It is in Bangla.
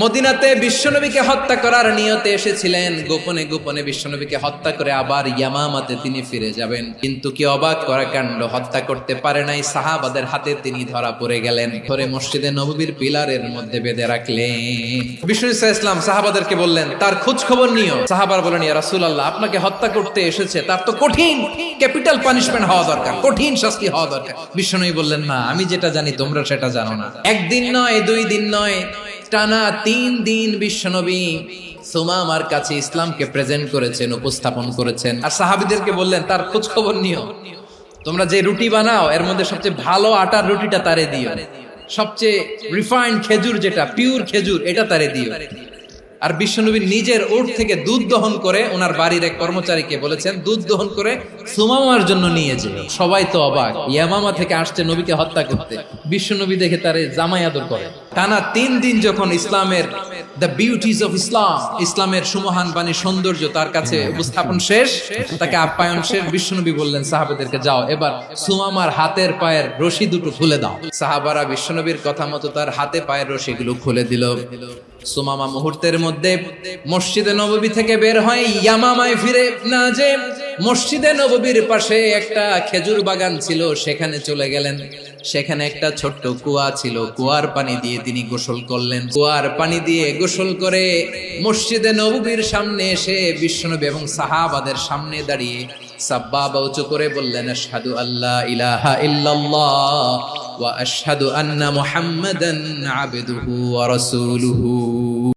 মদিনাতে বিশ্বনবীকে হত্যা করার নিয়তে এসেছিলেন। গোপনে গোপনে বিশ্বনবীকে হত্যা করে আবার ইয়ামামাতে তিনি ফিরে যাবেন। কিন্তু কি অবাক করা কাণ্ড, হত্যা করতে পারে নাই সাহাবাদের হাতে তিনি ধরা পড়ে গেলেন। ধরে মসজিদে নববীর পিলারের মধ্যে বেঁধে রাখলেন। বিষ্ণু ইসলাম সাহাবাদেরকে বললেন, তার খোঁজ খবর নিও। সাহাবার বলেন, ইয়া রাসূলুল্লাহ, আপনাকে হত্যা করতে এসেছে। তার তো কঠিন ক্যাপিটাল পানিশমেন্ট হওয়া দরকার, কঠিন শাস্তি হওয়া দরকার। বিষ্ণুই বললেন, না, আমি যেটা জানি তোমরা সেটা জানো না। একদিন নয়, দুই দিন নয় টানা তিন দিন বিশ্বনবী সুমামার কাছে ইসলামকে প্রেজেন্ট করেছেন, উপস্থাপন করেছেন। আর সাহাবিদেরকে বললেন, তার খোঁজ খবর নিও। তোমরা যে রুটি বানাও, এর মধ্যে সবচেয়ে ভালো আটার রুটিটা তারে দিও। সবচেয়ে রিফাইন্ড খেজুর যেটা পিওর খেজুর, এটা তারে দিও। আর বিশ্বনবী নিজের ওট থেকে দুধ দহন করে, ওনার বাড়ির এক কর্মচারীকে বলেছেন, দুধ দহন করে সুমামার জন্য নিয়ে যে সবাই তো অবাক। ইয়ামামা থেকে আসছে নবীকে হত্যা করতে। বিশ্বনবী দেখে তারে জামাই আদর করে। টানা তিন দিন যখন ইসলামের দ্য বিউটিজ অফ ইসলাম ইসলামের সুমহান বাণী সৌন্দর্য তার কাছে উপস্থাপন শেষ, তাকে আপ্যায়ন শেষ বিশ্বনবী বললেন, সাহাবাদেরকে যাও। এবার সুমামার হাতের পায়ের রশি দুটো খুলে দাও। সাহাবারা বিশ্বনবীর কথা মতো তার হাতে পায়ের রশিগুলো খুলে দিল। সুমামা মুহূর্তের মধ্যে মসজিদে নববী থেকে বের হয়, ইয়ামামায় ফিরে না যে মসজিদে নববীর পাশে একটা খেজুর বাগান ছিল, সেখানে চলে গেলেন। সেখানে একটা ছোট্ট কুয়া ছিল, কুয়ার পানি দিয়ে তিনি গোসল করলেন। কুয়ার পানি দিয়ে গোসল করে মসজিদে নববীর সামনে এসে বিশ্বনবী এবং সাহাবাদের সামনে দাঁড়িয়ে সাব্বাবা উঁচু করে বললেন, আশহাদু আল্লাহ ইলাহা ইল্লাল্লাহ ওয়া আশহাদু আন্না মুহাম্মাদান আবদুহু ওয়া রাসূলুহু।